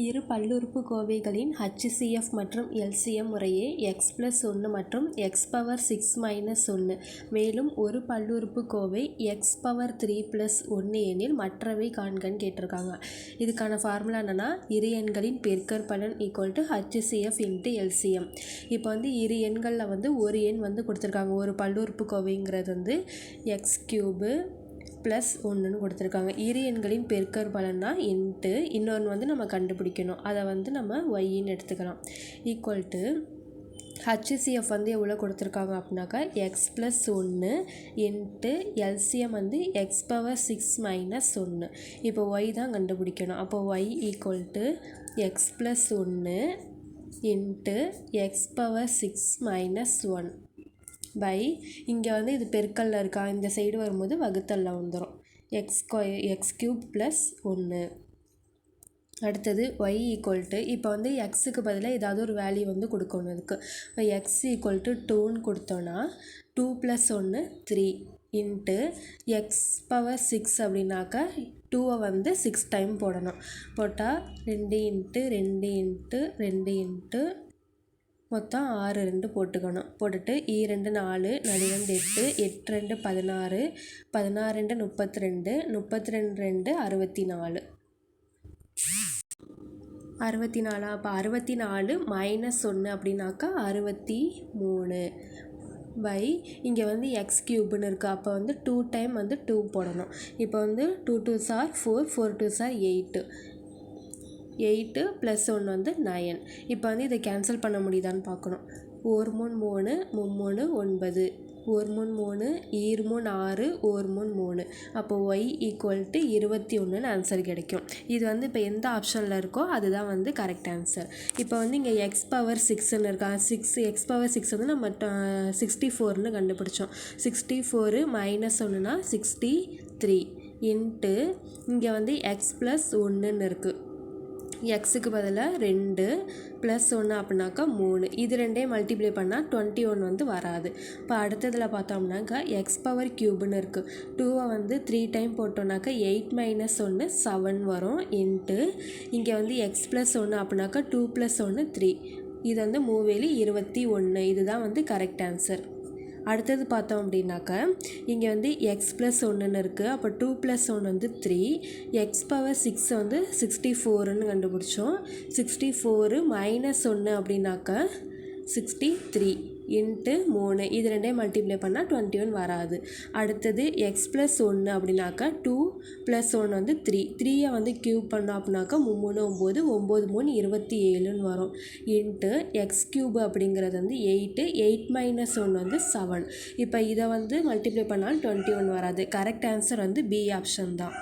இரு பல்லுறுப்புக்கோவைகளின் ஹச்சிஎஃப் மற்றும் எல்சிஎம் முறையே எக்ஸ் ப்ளஸ் ஒன்று மற்றும் எக்ஸ் பவர் சிக்ஸ் மைனஸ் ஒன்று மேலும் ஒரு பல்லுறுப்புக்கோவை எக்ஸ் பவர் த்ரீ ப்ளஸ் ஒன்று எனில் மற்றவை காண்கன்னு கேட்டிருக்காங்க. இதுக்கான ஃபார்முலா என்னென்னா இரு எண்களின் பெருக்கற்பலன் equal to HCF into LCM இப்போ வந்து இரு எண்களில் வந்து ஒரு எண் வந்து கொடுத்துருக்காங்க. ஒரு பல்லுறுப்புக்கோவைங்கிறது வந்து எக்ஸ் கியூபு ப்ளஸ் ஒன்றுன்னு கொடுத்துருக்காங்க. இரு எண்களின் பெருக்கற் பலன்னா இன்ட்டு இன்னொன்று வந்து நம்ம கண்டுபிடிக்கணும். அதை வந்து நம்ம ஒய்ன்னு எடுத்துக்கலாம். ஈக்குவல் டு ஹச்சிசிஎஃப் வந்து எவ்வளோ கொடுத்துருக்காங்க அப்படின்னாக்கா எக்ஸ் ப்ளஸ் ஒன்று இன்ட்டு எல்சிஎம் வந்து எக்ஸ் பவர் சிக்ஸ் மைனஸ் ஒன்று இப்போ ஒய் தான் கண்டுபிடிக்கணும். அப்போ Y equal to X plus ஒன்று into X power six minus one by இங்கே வந்து இது பெருக்கல்ல இருக்கா? இந்த சைடு வரும்போது வகுத்தல்ல வந்துடும் எக்ஸ் எக்ஸ் க்யூப் ப்ளஸ் ஒன்று அடுத்தது ஒய் ஈக்குவல் டு இப்போ வந்து எக்ஸுக்கு பதிலாக ஏதாவது ஒரு வேல்யூ வந்து கொடுக்கணும் அதுக்கு. இப்போ எக்ஸ் ஈக்குவல் டு டூன்னு கொடுத்தோன்னா டூ ப்ளஸ் ஒன்று three into X power six அப்படின்னாக்கா டூவை வந்து சிக்ஸ் டைம் போடணும். போட்டால் ரெண்டு இன்ட்டு ரெண்டு இன்ட்டு ரெண்டு இன்ட்டு மொத்தம் ஆறு ரெண்டு போட்டுக்கணும். போட்டுட்டு ஈ ரெண்டு நாலு நடு ரெண்டு எட்டு எட்டு ரெண்டு பதினாறு பதினாறு ரெண்டு முப்பத்தி ரெண்டு முப்பத்தி ரெண்டு ரெண்டு அறுபத்தி நாலு அறுபத்தி நாலா அப்போ அறுபத்தி நாலு மைனஸ் ஒன்று அப்படின்னாக்கா அறுபத்தி மூணு பை இங்கே வந்து எக்ஸ் கியூப்னு இருக்குது அப்போ வந்து டூ டைம் வந்து டூ போடணும். இப்போ வந்து டூ டூ சார் ஃபோர் ஃபோர் டூ சார் எயிட்டு எயிட்டு ப்ளஸ் ஒன்று வந்து நயன் இப்போ வந்து இதை கேன்சல் பண்ண முடியுதான்னு பார்க்கணும். ஒரு மூணு மூணு மும்மூணு ஒன்பது. ஒரு மூணு மூணு ஈர் மூணு ஆறு ஒரு மூணு. மூணு அப்போ ஒய் ஈக்குவல் டு இருபத்தி ஒன்றுன்னு ஆன்சர் கிடைக்கும். இது வந்து இப்போ எந்த ஆப்ஷனில் இருக்கோ அதுதான் வந்து கரெக்ட் ஆன்சர் இப்போ வந்து இங்கே எக்ஸ் பவர் சிக்ஸ்ன்னு இருக்கா? சிக்ஸ் எக்ஸ் பவர் சிக்ஸ் வந்து நம்ம சிக்ஸ்டி ஃபோர்னு கண்டுபிடிச்சோம். சிக்ஸ்டி ஃபோரு மைனஸ் ஒன்றுனா சிக்ஸ்டி த்ரீ இன்ட்டு இங்கே வந்து எக்ஸ் ப்ளஸ் ஒன்றுன்னு இருக்குது எக்ஸுக்கு பதிலாக ரெண்டு ப்ளஸ் ஒன்று அப்படின்னாக்கா மூணு. இது ரெண்டையும் மல்டிப்ளை பண்ணால் டுவெண்ட்டி ஒன் வந்து வராது. இப்போ அடுத்ததில் பார்த்தோம்னாக்கா எக்ஸ் பவர் க்யூப்னு இருக்குது டூவை வந்து த்ரீ டைம் போட்டோம்னாக்கா எயிட் மைனஸ் ஒன்று செவன் வரும். இன்ட்டு இங்கே வந்து எக்ஸ் ப்ளஸ் ஒன்று அப்படின்னாக்கா டூ ப்ளஸ் ஒன்று த்ரீ இது வந்து மூவேலி இருபத்தி ஒன்று இதுதான் வந்து கரெக்ட் ஆன்சர் அடுத்தது பார்த்தோம் அப்படின்னாக்க இங்கே வந்து எக்ஸ் ப்ளஸ் ஒன்றுன்னு இருக்குது அப்போ டூ ப்ளஸ் ஒன் வந்து த்ரீ எக்ஸ் பவர் சிக்ஸ் வந்து சிக்ஸ்டி ஃபோருன்னு கண்டுபிடிச்சோம். சிக்ஸ்டி ஃபோரு மைனஸ் ஒன்று அப்படின்னாக்க சிக்ஸ்டி த்ரீ இன்ட்டு மூணு. இது ரெண்டையும் மல்டிப்ளை பண்ணால் டுவெண்ட்டி ஒன் வராது. அடுத்தது எக்ஸ் ப்ளஸ் ஒன்று அப்படின்னாக்கா டூ ப்ளஸ் ஒன் வந்து த்ரீ த்ரீயை வந்து க்யூப் பண்ணோம் அப்படின்னாக்கா மூணு ஒம்பது ஒம்பது மூணு இருபத்தி ஏழுன்னு வரும். இன்ட்டு எக்ஸ் க்யூப் அப்படிங்கிறது வந்து எயிட்டு எயிட் மைனஸ் ஒன் வந்து செவன் இப்போ இதை வந்து மல்டிப்ளை பண்ணாலும் டுவெண்ட்டி ஒன் வராது. கரெக்ட் ஆன்சர் வந்து பி ஆப்ஷன் தான்.